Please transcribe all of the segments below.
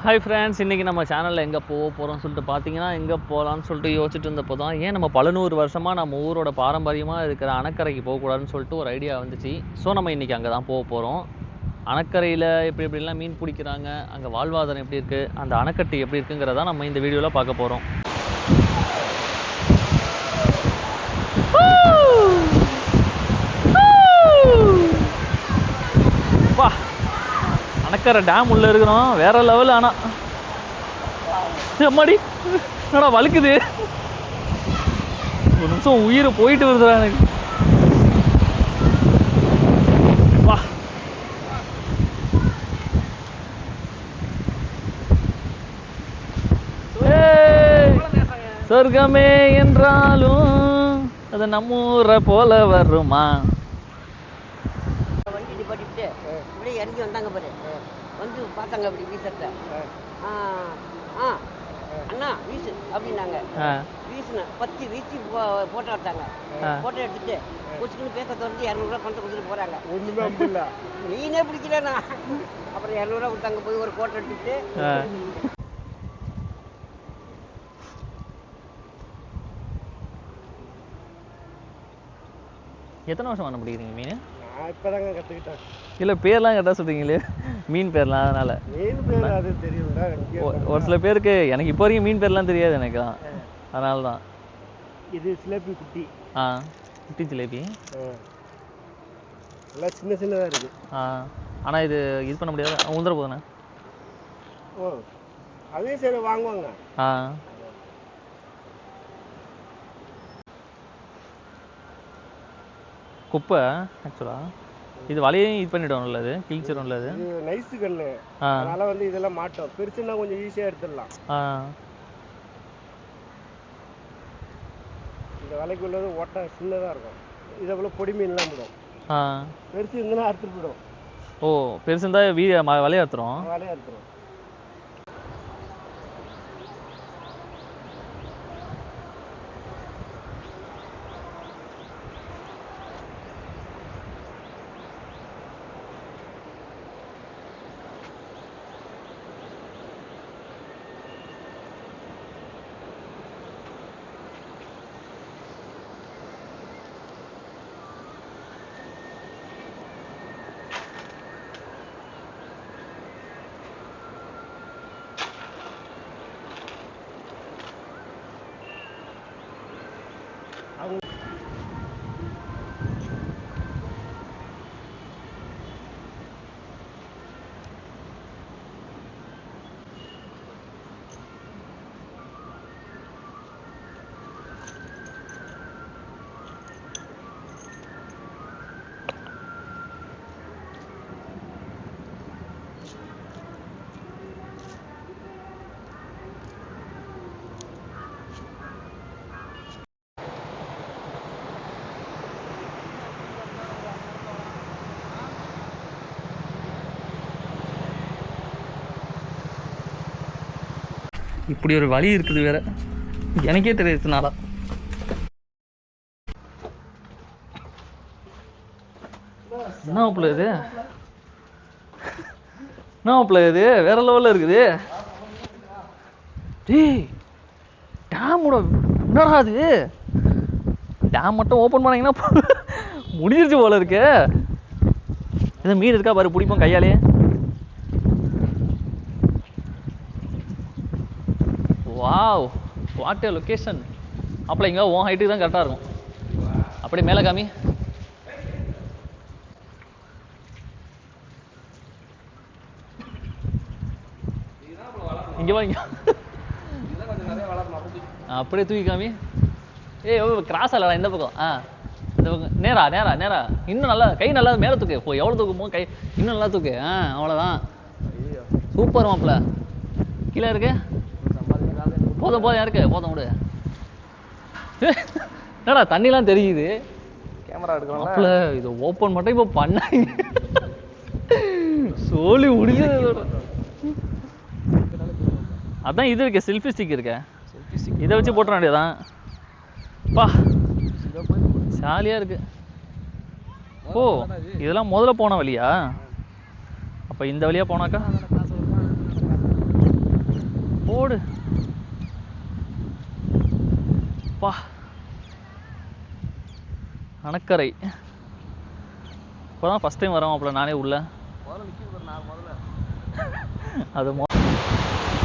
Hi friends இன்றைக்கி நம்ம சேனலில் எங்கே போக போகிறோம்னு சொல்லிட்டு பார்த்தீங்கன்னா எங்கே போகலான்னு சொல்லிட்டு யோசிச்சுட்டு இருந்தப்போ தான் ஏன் நம்ம பல நூறு வருஷமாக நம்ம ஊரோட பாரம்பரியமாக இருக்கிற அணக்கரைக்கு போகக்கூடாதுன்னு சொல்லிட்டு ஒரு ஐடியா வந்துச்சு. ஸோ நம்ம இன்றைக்கி அங்கே தான் போக போகிறோம் அணக்கரையில் எப்படி எப்படிலாம் மீன் பிடிக்கிறாங்க அங்கே வாழ்வாதாரம் எப்படி இருக்குது அந்த அணைக்கட்டு எப்படி இருக்குங்கிறத நம்ம இந்த வீடியோவில் பார்க்க போகிறோம் வா அணக்கரை டேம் உள்ள இருக்கிறோம். வேற லெவல் ஆனா. அம்மாடி என்னடா வழுக்குது? ஒரு நிமிஷம் உயிர் போயிட்டு வருதுடா எனக்கு. வா. சொர்க்கமே என்றாலும் அது நம்ம ஊரை போல வருமா? இப்படியே இறங்கி வந்தாங்க பாரு. வந்து பார்த்தாங்க அப்படி வீசத்த. ஆ அண்ணா வீசு அப்படின்னாங்க. வீசுனேன் பத்து வீசி போட்டோ எடுத்தாங்க. போட்டோ எடுத்துட்டு குச்சிக்கணும் பேச தொடர்ந்து இரநூறுவா பணத்தை கொடுத்துட்டு போறாங்க. ஒண்ணுமே இல்ல மீனே பிடிக்கலண்ணா. அப்புறம் இரநூறுவா கொடுத்தாங்க போய் ஒரு போட்டோ எடுத்துட்டு. எத்தனை வருஷம் பண்ண பிடிக்கிறீங்க மீன்? இப்பதாங்க கத்துக்கிட்டேன். இல்லை பேர்லாம் கரெக்டாக சொல்கிறீங்களே மீன் பேர்லாம் அதனால். மீன் பேர் அது தெரியும்டா இங்கே ஒரு சில பேருக்கு எனக்கு இப்போ வரைக்கும் மீன் பேர்லாம் தெரியாது எனக்குலாம் அதனால தான் இது சிலேபி குட்டி. ஆ குட்டி ஜிலேபி. எல்லாம் சின்ன சின்னதா இருக்கு. ஆ ஆனால் இது இது பண்ண முடியாது. உந்துற போதுண்ணே. ஓ அதையும் சரி வாங்குவாங்க. ஆ. குப்பை ஆக்சுவலாக இது வலையையும் இது பண்ணிவிடும்ல இது கிழிச்சிடும்ல இது இது நைஸு கண்ணு அதனால வந்து இதெல்லாம் மாட்டோம். பெருசுன்னா கொஞ்சம் ஈஸியா எடுத்துடலாம். இந்த வலைக்கு உள்ளது ஓட்டை சின்னதா இருக்கும். இதை போல பொடி மீன்லாம் விடும் பெருசு இருந்துன்னா அறுத்துட்டு போயிடும். ஓ பெருசு இருந்தால் வீ வலையை அறுத்துரும்? வலையை அறுத்துரும். இப்படி ஒரு வழி இருக்குது வேற. எனக்கே தெரியுதுனால என்ன மாப்பிள்ள இது? என்ன மாப்பிள்ள இது? வேற லெவலில் இருக்குது. டேய் டேமோட என்னடா அது? டேம் மட்டும் ஓப்பன் பண்ணீங்கன்னா போ- முடிஞ்சிருச்சு போல இருக்கு. இது மீன் இருக்கா பாரு பிடிப்போம் கையாலே வாவ் வாட் ஏ லொக்கேஷன் அப்பல இங்க உன் ஹைட்டுக்கு தான் கரெக்டாக இருக்கும். அப்படியே மேலே காமி. இங்கே வாங்க அப்படியே தூக்கி காமி. ஏ கிராஸ் ஆகலடா இந்த பக்கம். ஆ இந்த பக்கம். நேரா நேரா நேரா. இன்னும் நல்லா கை நல்லா மேலே தூக்கு. இப்போ எவ்வளோ தூக்குமோ கை. இன்னும் நல்லா தூக்கு. ஆ அவ்வளோதான் சூப்பர் மாப்பிள்ள கீழே இருக்கு. போதும் போதும் இருக்கு? போதும் விடு. என்னடா தண்ணிலாம் தெரியுது. கேமரா எடுக்கணும்ல மாப்பிள்ள இதை ஓப்பன் மட்டும் இப்போ பண்ணாங்க. சோலி முடிஞ்சது. அதான் இது இருக்கு செல்ஃபி ஸ்டிக் இருக்க. இதை வச்சு போட்டுற வேண்டியதான் பா. ஜாலியாக இருக்கு. ஓ இதெல்லாம் முதல்ல போன வழியா? அப்போ இந்த வழியா போனாக்கா? அப்பா. அணக்கரை. இப்போ தான் ஃபஸ்ட் டைம் வரேன் அப்பல நானே உள்ள. அது மோ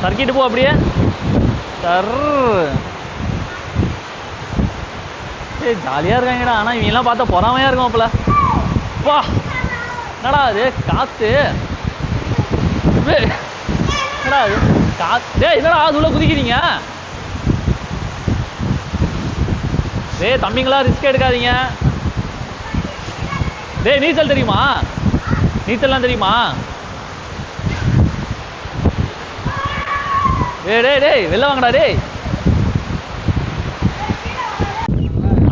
சர்க்கிட்டு போ அப்படியே. சர் ஏ ஜாலியாக இருக்காங்கடா. ஆனால் இவங்கெல்லாம் பார்த்தா பொறாமையாக இருக்கும் அப்பல வா. என்னடா அது? காற்று என்னடா அது? காத்து என்னடா அது உள்ள குதிக்கிறீங்க? டேய் தம்பிங்களா ரிஸ்க் எடுக்காதீங்க. டேய் நீச்சல் தெரியுமா? நீச்சல்லாம் தெரியுமா? டேய் டேய் டேய் வெளில வாங்கடா டேய்.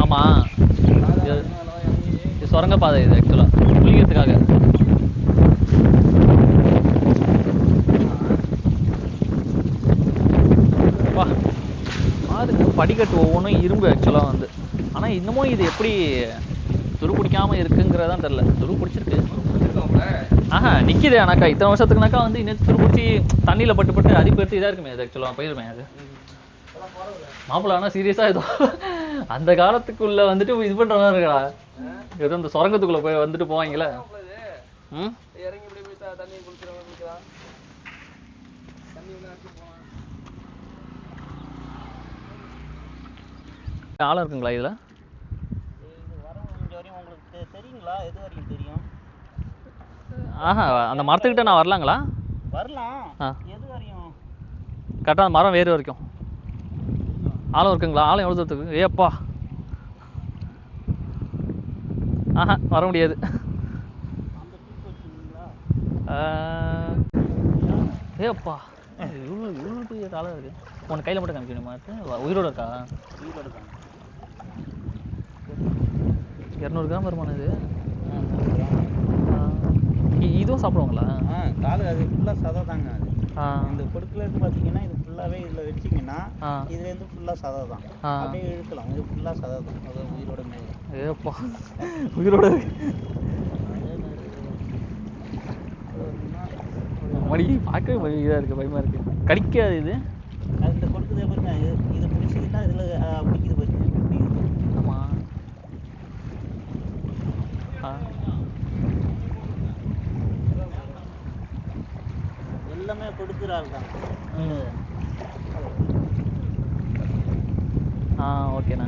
ஆமா. இது இது சுரங்கப்பாதை இது ஆக்சுவலா குளிக்கிறதுக்காக வா பாருங்க படிக்கட்டு ஒவ்வொன்றும் இரும்பு ஆக்சுவலாக வந்து. ஆனால் இன்னமும் இது எப்படி துரு பிடிக்காமல் இருக்குங்கிறதான் தெரில துரு பிடிச்சிருக்கு ஆஹா நிற்கிது ஆனாக்கா இத்தனை வருஷத்துக்குனாக்கா வந்து இன்னும் துரு பிடிச்சி தண்ணியில் பட்டு பட்டு அடி இதாக இருக்குமே அது ஆக்சுவலாக போயிருமே அது. மாப்பிள்ள ஆனால் சீரியஸாக ஏதோ அந்த காலத்துக்குள்ள வந்துட்டு இது பண்ணுற மாதிரி இருக்கா? ஏதோ இந்த சுரங்கத்துக்குள்ள போய் வந்துட்டு போவாங்களே. ம்? இறங்கி தண்ணி குளிக்கிறவங்க தண்ணி ஆழம் இருக்குங்களா இதில்? வரையும் உங்களுக்கு தெரியுங்களா எது வரையும் தெரியும் ஆஹா அந்த மரத்துக்கிட்ட நான் வரலாங்களா? வரலாம் ஆ. எது வரையும் கரெக்டாக அந்த மரம் வேறு வரைக்கும். ஆழம் இருக்குங்களா? ஆழம் எவ்வளோ தூரத்துக்கு? ஏப்பா ஆஹா வர முடியாது. ஏப்பா இவ்வளோ இவ்வளோ பெரிய ஆழம் இருக்குது உன் கையில் மட்டும் காமிக்கணுமா இது? உயிரோட இருக்கா உயிரோடு இருக்கா? இரநூறு கிராம் வருமானம் இது. இதுவும் சாப்பிடுவாங்களா? காலு அது ஃபுல்லாக சதை தாங்க அது. இந்த கொடுக்குல பார்த்தீங்கன்னா இது ஃபுல்லாகவே இதில் வச்சிங்கன்னா. இதுலேருந்து ஃபுல்லாக சதை தான். அப்படியே இழுக்கலாம். இது ஃபுல்லாக சதை தான். அது உயிரோட மேலே. ஏப்பா. உயிரோட மடி பார்க்கவே பய- இதா இருக்கு பயமா இருக்கு. கடிக்காது இது. இந்த கொடுக்குதே பாருங்க இது இது பிடிச்சிக்கிட்டா இதில் பிடிக்குது பாருங்க பிடிக்குது ஆமா ஆ எல்லாமே கொடுக்குறாள் தான். ஆ ஓகேண்ணா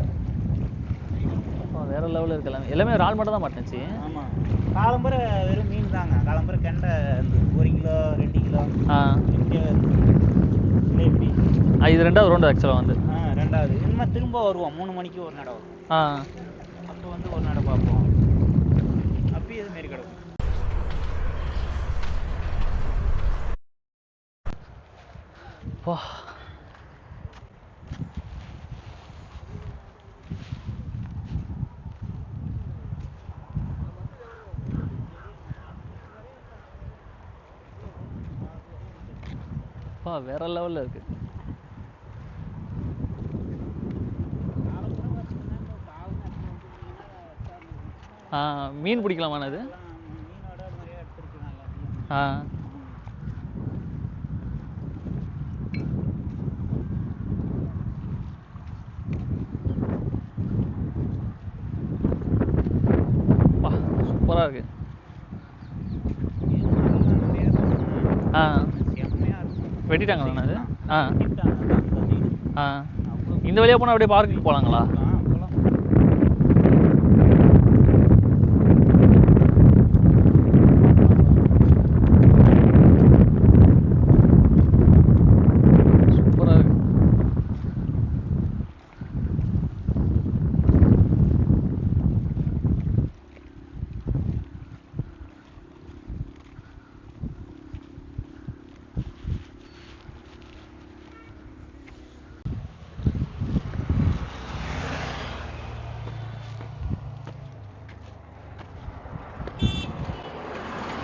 வேற லெவலில் இருக்கு எல்லாமே இறால் மட்டும் தான் மாட்டுச்சு ஆமாம் காலம்பரை வெறும் மீன் தாங்க. காலம்பரை கெண்டை ஒரு கிலோ ரெண்டு கிலோ. ஆ, இது ரெண்டாவது ரவுண்டு ஆக்சுவலாக வந்து. ஆ ரெண்டாவது. இனிமேல் திரும்ப வருவோம். மூணு மணிக்கு ஒரு நடை வரும் ஆ. அப்போ வந்து ஒரு நடை பார்ப்போம். வா. வா வேற லெவலில் இருக்கு. ஆ மீன் பிடிக்கலாமாண்ணா இது? ஆ வா சூப்பராக இருக்கு ஆ. செம்மையாக இருக்கும் வெட்டிட்டாங்களாண்ணா அது ஆ. இந்த வழியாக போனால் அப்படியே பார்க்குக்கு போகலாங்களா ஆ போகலாம் சூப்பராக இருக்கு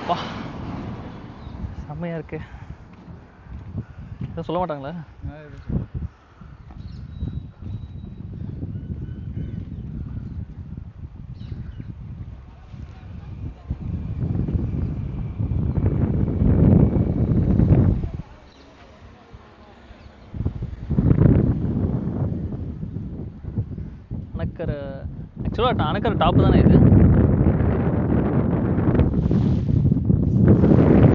வா செம்மையாக இருக்கு. எதுவும் சொல்ல மாட்டாங்களா? அணக்கரை ஆக்சுவலாக அணக்கரை டாப்பு தானே இது?